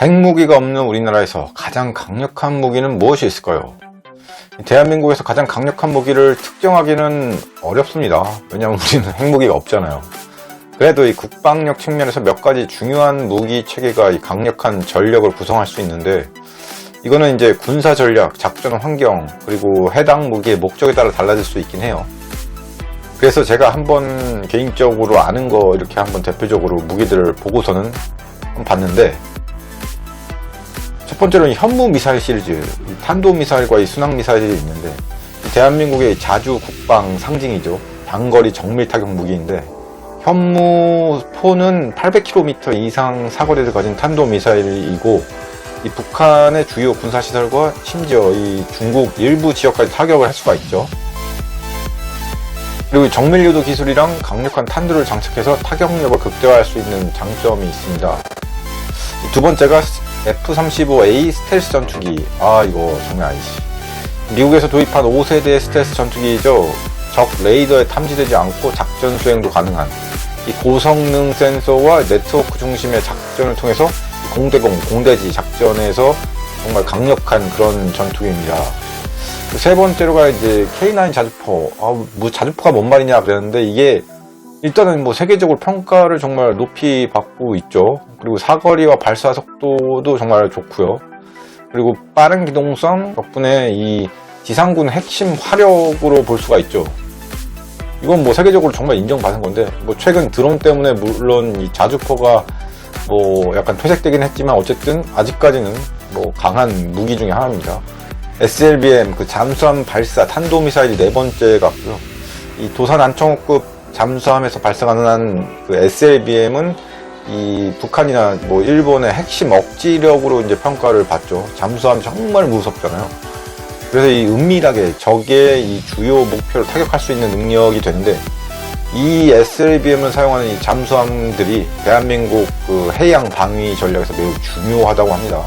핵무기가 없는 우리나라에서 가장 강력한 무기는 무엇이 있을까요? 대한민국에서 가장 강력한 무기를 특정하기는 어렵습니다. 왜냐하면 우리는 핵무기가 없잖아요. 그래도 이 국방력 측면에서 몇 가지 중요한 무기 체계가 이 강력한 전력을 구성할 수 있는데 이거는 이제 군사 전략, 작전 환경, 그리고 해당 무기의 목적에 따라 달라질 수 있긴 해요. 그래서 제가 한번 개인적으로 아는 거 이렇게 한번 대표적으로 무기들을 보고서는 봤는데 첫 번째로는 현무 미사일 시리즈, 이 탄도 미사일과 이 순항 미사일이 있는데 이 대한민국의 자주 국방 상징이죠. 단거리 정밀 타격 무기인데 현무포는 800km 이상 사거리를 가진 탄도 미사일이고 이 북한의 주요 군사 시설과 심지어 이 중국 일부 지역까지 타격을 할 수가 있죠. 그리고 정밀 유도 기술이랑 강력한 탄두를 장착해서 타격력을 극대화할 수 있는 장점이 있습니다. 이두 번째가 F-35A 스텔스 전투기. 아 이거 장난 아니지. 미국에서 도입한 5세대 스텔스 전투기이죠. 적 레이더에 탐지되지 않고 작전 수행도 가능한 이 고성능 센서와 네트워크 중심의 작전을 통해서 공대공, 공대지 작전에서 정말 강력한 그런 전투기입니다. 그세 번째로가 이제 K9 자주포. 아, 뭐 자주포가 뭔 말이냐 그랬는데 이게 일단은 뭐 세계적으로 평가를 정말 높이 받고 있죠. 그리고 사거리와 발사 속도도 정말 좋고요. 그리고 빠른 기동성 덕분에 이 지상군 핵심 화력으로 볼 수가 있죠. 이건 뭐 세계적으로 정말 인정받은 건데 뭐 최근 드론 때문에 물론 이 자주포가 뭐 약간 퇴색되긴 했지만 어쨌든 아직까지는 뭐 강한 무기 중에 하나입니다. SLBM 그 잠수함 발사 탄도미사일이 네 번째 같고요. 이 도산 안청호급 잠수함에서 가능한 그 SLBM은 이 북한이나 뭐 일본의 핵심 억지력으로 이제 평가를 받죠. 잠수함 정말 무섭잖아요. 그래서 이 은밀하게 적의 이 주요 목표를 타격할 수 있는 능력이 되는데 이 SLBM을 사용하는 이 잠수함들이 대한민국 그 해양 방위 전략에서 매우 중요하다고 합니다.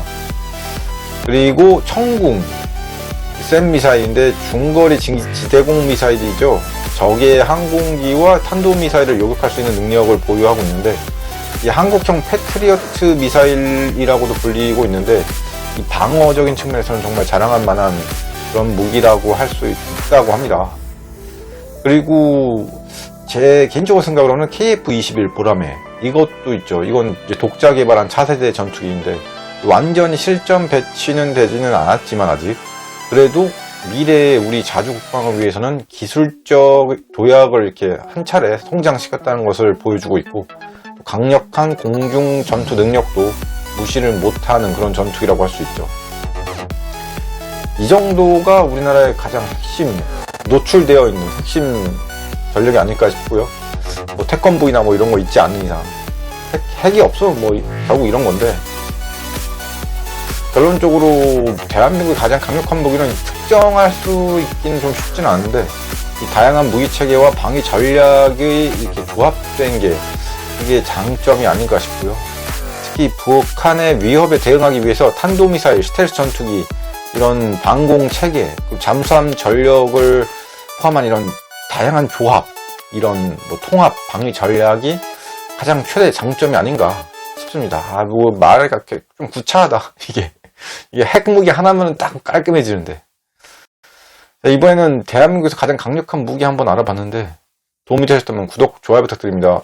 그리고 청궁 센 미사일인데 중거리 지- 지대공 미사일이죠. 적의 항공기와 탄도 미사일을 요격할 수 있는 능력을 보유하고 있는데 이 한국형 패트리어트 미사일이라고도 불리고 있는데 이 방어적인 측면에서는 정말 자랑할 만한 그런 무기라고 할 수 있다고 합니다. 그리고 제 개인적으로 생각으로는 KF-21 보라매 이것도 있죠. 이건 독자 개발한 차세대 전투기인데 완전히 실전 배치는 되지는 않았지만 아직 그래도 미래의 우리 자주 국방을 위해서는 기술적 도약을 이렇게 한 차례 성장시켰다는 것을 보여주고 있고 또 강력한 공중 전투 능력도 무시를 못하는 그런 전투기라고 할 수 있죠. 이 정도가 우리나라의 가장 핵심 노출되어 있는 핵심 전력이 아닐까 싶고요. 뭐 태권부이나 뭐 이런 거 있지 않는 이상 핵, 핵이 없어 뭐 결국 이런 건데 결론적으로 대한민국의 가장 강력한 무기는 특정할 수 있기는 좀 쉽지는 않은데 이 다양한 무기 체계와 방위 전략이 이렇게 조합된 게 이게 장점이 아닌가 싶고요. 특히 북한의 위협에 대응하기 위해서 탄도미사일, 스텔스 전투기 이런 방공 체계, 잠수함 전력을 포함한 이런 다양한 조합, 이런 뭐 통합 방위 전략이 가장 최대 장점이 아닌가 싶습니다. 아, 뭐 이렇게 좀 구차하다 이게. 이게 핵무기 하나면 딱 깔끔해지는데. 자, 이번에는 대한민국에서 가장 강력한 무기 한번 알아봤는데 도움이 되셨다면 구독, 좋아요 부탁드립니다.